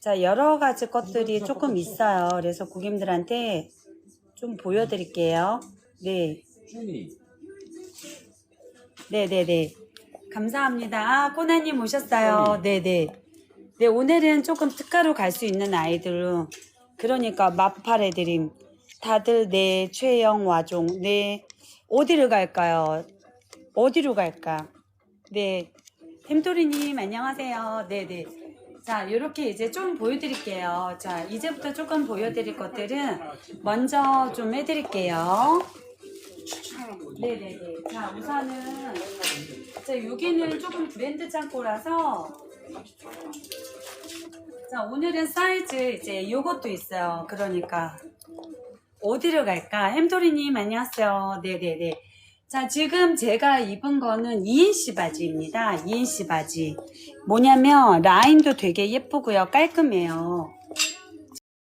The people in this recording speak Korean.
자, 여러 가지 것들이 조금 있어요. 그래서 고객님들한테 좀 보여드릴게요. 네. 네네네. 감사합니다. 아, 꼬나님 오셨어요. 네네. 네, 오늘은 조금 특가로 갈 수 있는 아이들로. 그러니까 마팔해드림. 다들 네, 최영 와종. 네. 어디를 갈까요? 어디로 갈까? 네. 햄토리님, 안녕하세요. 네네. 자, 이렇게 이제 좀 보여드릴게요. 자, 이제부터 조금 보여드릴 것들은 먼저 좀 해드릴게요. 네네네. 자, 우선은 자, 여기는 조금 브랜드 창고라서 자, 오늘은 사이즈 이제 요것도 있어요. 그러니까 어디로 갈까? 햄토리님 안녕하세요. 네네네. 자, 지금 제가 입은 거는 2인씨 바지입니다. 2인씨 바지. 뭐냐면 라인도 되게 예쁘고요. 깔끔해요.